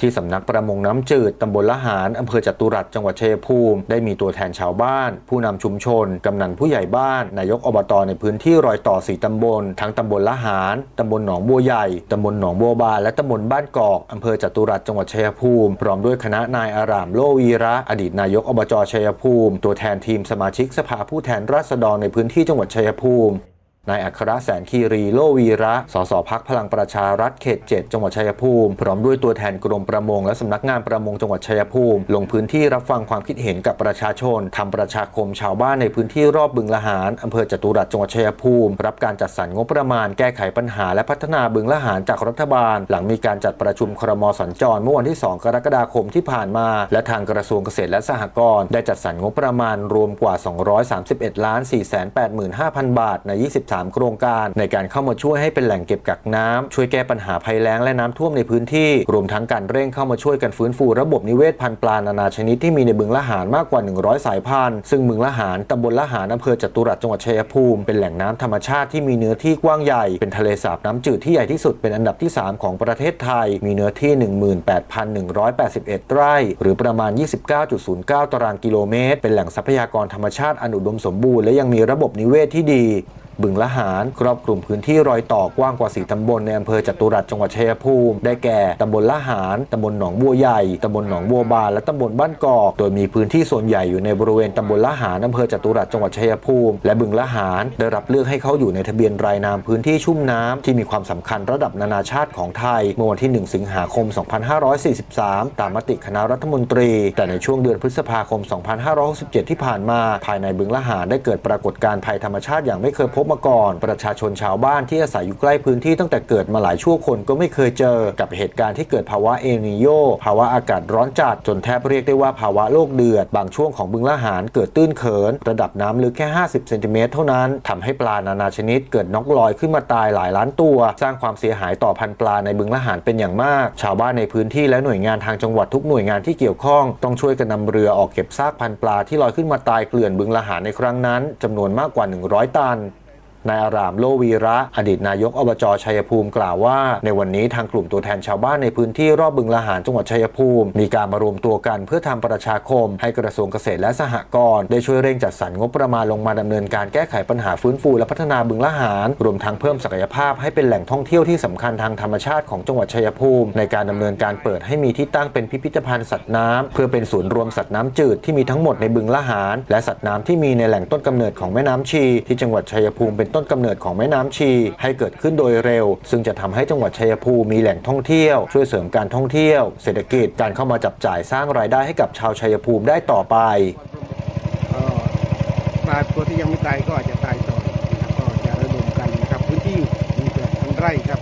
ที่สำนักประมงน้ำจืดตำบลละหารอำเภอจตุรัสจังหวัดชัยภูมิ ได้มีตัวแทนชาวบ้าน ผู้นำชุมชน กำนันผู้ใหญ่บ้าน นายกอบตในพื้นที่รอยต่อสีตำบล ทั้งตำบลละหารตำบลหนองบัวใหญ่ตำบลหนองบัวบานและตำบลบ้านกอกอำเภอจตุรัสจังหวัดชัยภูมิ พร้อมด้วยคณะนายอารามโลวีระ อดีตนายกอบจชัยภูมิ ตัวแทนทีมสมาชิกสภาผู้แทนราษฎรในพื้นที่จังหวัดชัยภูมิ นายอัครแสนคีรีโลวีระ สสพักพลังประชารัฐเขต 7 จังหวัดชัยภูมิ พร้อมด้วยตัวแทนกรมประมงและสำนักงานประมงจังหวัดชัยภูมิ ลงพื้นที่รับฟังความคิดเห็นกับประชาชนทำประชาคมชาวบ้านในพื้นที่รอบบึงละหารอำเภอจตุรัสจังหวัดชัยภูมิ รับการจัดสรรงบประมาณแก้ไขปัญหาและพัฒนาบึงละหารจากรัฐบาล หลังมีการจัดประชุมครมสัญจรเมื่อวันที่ 2 กรกฎาคมที่ผ่านมา และทางกระทรวงเกษตรและสหกรณ์ได้จัดสรรงบประมาณรวมกว่า 231 ล้าน485,000 บาทใน23โครงการ ในการเข้ามาช่วยให้เป็นแหล่งเก็บกักน้ำช่วยแก้ปัญหาภัยแล้งและน้ำท่วมในพื้นที่ รวมทั้งการเร่งเข้ามาช่วยกันฟื้นฟูระบบนิเวศพันธุ์ปลานานาชนิดที่มีในบึงละหารมากกว่า 100 สายพันธุ์ ซึ่งบึงละหารตำบลละหารอำเภอจตุรัสจังหวัดชัยภูมิ เป็นแหล่งน้ำธรรมชาติที่มีเนื้อที่กว้างใหญ่ เป็นทะเลสาบน้ำจืดที่ใหญ่ที่สุดเป็นอันดับที่ 3 ของประเทศไทย มีเนื้อที่ 18,181 ไร่ หรือประมาณ 29.09 ตารางกิโลเมตร เป็นแหล่งทรัพยากรธรรมชาติอันอุดมสมบูรณ์และยังมีระบบนิเวศที่ดี บึงละหารครอบคลุมพื้นที่รอยต่อกว้างกว่า 4 ตำบลในอำเภอจตุรัสจังหวัดชัยภูมิ ได้แก่ตำบลละหารตำบลหนองบัวใหญ่ตำบลหนองบัวบานและตำบลบ้านกอกโดยมีพื้นที่ส่วนใหญ่อยู่ในบริเวณตำบลละหารอำเภอจตุรัสจังหวัดชัยภูมิ และบึงละหารได้รับเลือกให้เขาอยู่ในทะเบียนรายนามพื้นที่ชุ่มน้ำที่มีความสำคัญระดับนานาชาติของไทยเมื่อวันที่ 1 สิงหาคม 2543 ตามมติคณะรัฐมนตรี แต่ในช่วงเดือนพฤษภาคม 2567 ที่ผ่านมา ภายในบึงละหารได้เกิดปรากฏการณ์ภัยธรรมชาติอย่างไม่เคยพบมาก่อน ประชาชนชาวบ้านที่อาศัยอยู่ใกล้พื้นที่ตั้งแต่เกิดมาหลายชั่วคนก็ไม่เคยเจอกับเหตุการณ์ที่เกิดภาวะเอนิโยภาวะอากาศร้อนจัดจนแทบเรียกได้ว่าภาวะโลกเดือด บางช่วงของบึงละหารเกิดตื้นเขิน ระดับน้ำลึกแค่ 50เซนติเมตรเท่านั้นทำให้ปลานานาชนิดเกิดน็อกลอยขึ้นมาตายหลายล้านตัว สร้างความเสียหายต่อพันปลาในบึงละหารเป็นอย่างมาก ชาวบ้านในพื้นที่และหน่วยงานทางจังหวัดทุกหน่วยงานที่เกี่ยวข้อง ต้องช่วยกันนำเรือออกเก็บซากพันปลาที่ลอยขึ้นมาตายเกลื่อนบึงละหารในครั้งนั้นจำนวนมากกว่า 100 ตัน นายอารามโลวีระ อดีตนายกอบจชัยภูมิกล่าวว่า ในวันนี้ทางกลุ่มตัวแทนชาวบ้านในพื้นที่รอบบึงละหารจังหวัดชัยภูมิ มีการมารวมตัวกันเพื่อทำประชาคม ให้กระทรวงเกษตรและสหกรณ์ได้ช่วยเร่งจัดสรรงบประมาณลงมาดำเนินการแก้ไขปัญหาฟื้นฟูและพัฒนาบึงละหาร รวมทั้งเพิ่มศักยภาพให้เป็นแหล่งท่องเที่ยวที่สำคัญทางธรรมชาติของจังหวัดชัยภูมิ ในการดำเนินการเปิดให้มีที่ตั้งเป็นพิพิธภัณฑ์สัตว์น้ำเพื่อเป็นศูนย์รวมสัตว์น้ำจืดที่มีทั้งหมดในบึงละหาร และสัตว์น้ำที่มีในแหล่งต้นกำเนิดของแม่น้ำชีที่จังหวัดชัยภูมิเป็นต้นกำเนิดของแม่น้ำชี ให้เกิดขึ้นโดยเร็ว ซึ่งจะทำให้จังหวัดชัยภูมิมีแหล่งท่องเที่ยว ช่วยเสริมการท่องเที่ยว เศรษฐกิจการเข้ามาจับจ่ายสร้างรายได้ให้กับชาวชัยภูมิได้ต่อไปปลาตัวที่ยังไม่ตายก็อาจจะตายต่อนะครับก็จะระดมกันนะครับพื้นที่มีเกือบพันไร่ครับ